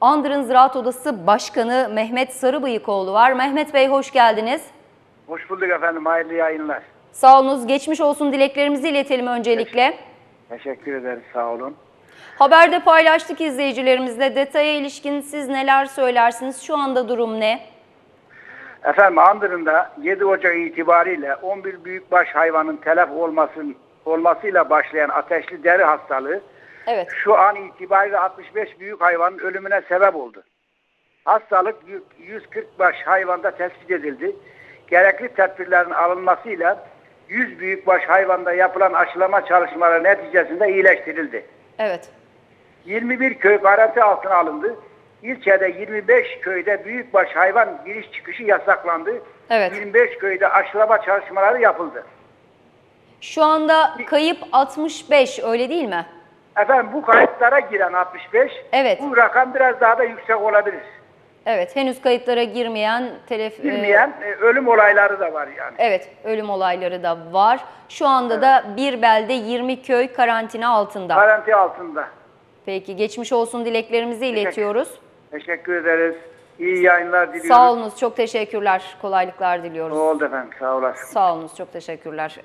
Andırın Ziraat Odası Başkanı Mehmet Sarıbıyıkoğlu var. Mehmet Bey hoş geldiniz. Hoş bulduk efendim. Hayırlı yayınlar. Sağ olunuz. Geçmiş olsun dileklerimizi iletelim öncelikle. Teşekkür ederiz. Sağ olun. Haberde paylaştık izleyicilerimizle. Detaya ilişkin siz neler söylersiniz? Şu anda durum ne? Efendim Andırın'da 7 Ocak itibariyle 11 büyükbaş hayvanın telef olmasın, olmasıyla başlayan ateşli deri hastalığı Evet. şu an itibariyle 65 büyük hayvanın ölümüne sebep oldu. Hastalık yü- 140 baş hayvanda tespit edildi. Gerekli tedbirlerin alınmasıyla 100 büyükbaş hayvanda yapılan aşılama çalışmaları neticesinde iyileştirildi. Evet. 21 köy garanti altına alındı. İlçede 25 köyde büyükbaş hayvan giriş çıkışı yasaklandı. Evet. 25 köyde aşılama çalışmaları yapıldı. Şu anda kayıp 65 öyle değil mi? Efendim bu kayıtlara giren 65, Evet. bu rakam biraz daha da yüksek olabilir. Evet. Henüz kayıtlara girmeyen telef... e, Girmeyen e, ölüm olayları da var yani. Evet, ölüm olayları da var. Şu anda da bir belde 20 köy karantina altında. Garanti altında. Peki, geçmiş olsun dileklerimizi iletiyoruz. Teşekkür ederiz. İyi yayınlar diliyoruz. Sağ olunuz, çok teşekkürler. Kolaylıklar diliyoruz. Oldu efendim. Sağ olasın. Sağ olunuz, çok teşekkürler.